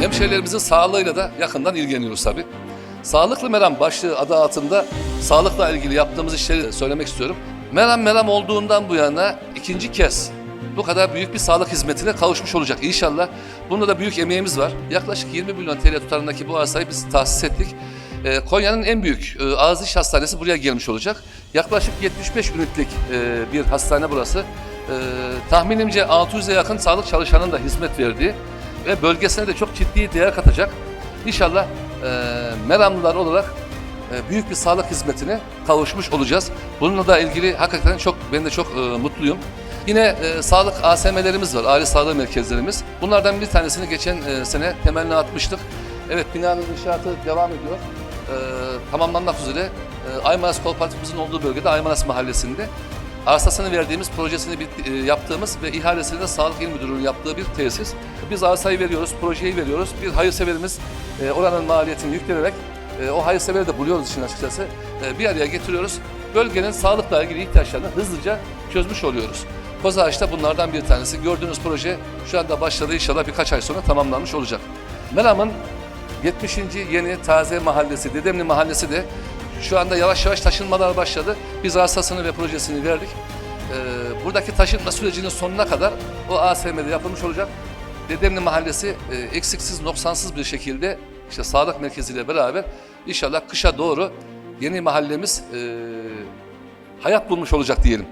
hemşehrilerimizin sağlığıyla da yakından ilgileniyoruz tabii. Sağlıklı Meram başlığı adı altında sağlıkla ilgili yaptığımız işleri söylemek istiyorum. Meram Meram olduğundan bu yana ikinci kez bu kadar büyük bir sağlık hizmetine kavuşmuş olacak inşallah. Bunda da büyük emeğimiz var. Yaklaşık 20 milyon TL tutarındaki bu arsayı biz tahsis ettik. Ee, Konya'nın en büyük e, ağız diş hastanesi buraya gelmiş olacak. Yaklaşık 75 ünitlik e, bir hastane burası. Ee, tahminimce 600'e yakın sağlık çalışanının da hizmet verdiği ve bölgesine de çok ciddi değer katacak. İnşallah e, Meramlılar olarak e, büyük bir sağlık hizmetine kavuşmuş olacağız. Bununla da ilgili hakikaten çok ben de çok e, mutluyum. Yine e, sağlık ASM'lerimiz var, aile sağlığı merkezlerimiz. Bunlardan bir tanesini geçen e, sene temelini atmıştık. Evet binanın inşaatı devam ediyor. E, tamamlanmak üzere e, Aymanas Kooperatifimizin olduğu bölgede Aymanas Mahallesi'nde arsasını verdiğimiz, projesini e, yaptığımız ve ihalesini de Sağlık İl Müdürlüğü'nün yaptığı bir tesis. Biz arsayı veriyoruz, projeyi veriyoruz. Bir hayırseverimiz e, oranın maliyetini yüklenerek e, o hayırseveri de buluyoruz için açıkçası. Bir araya getiriyoruz. Bölgenin sağlıkla ilgili ihtiyaçlarını hızlıca çözmüş oluyoruz. Kozağaç da bunlardan bir tanesi. Gördüğünüz proje şu anda başladı. İnşallah birkaç ay sonra tamamlanmış olacak. Meram'ın 70. yeni taze mahallesi, Dedemli mahallesi de şu anda yavaş yavaş taşınmalar başladı. Biz arsasını ve projesini verdik. Ee, buradaki taşınma sürecinin sonuna kadar o ASM'de yapılmış olacak. Dedemli mahallesi e, eksiksiz, noksansız bir şekilde işte sağlık merkeziyle beraber inşallah kışa doğru yeni mahallemiz e, hayat bulmuş olacak diyelim.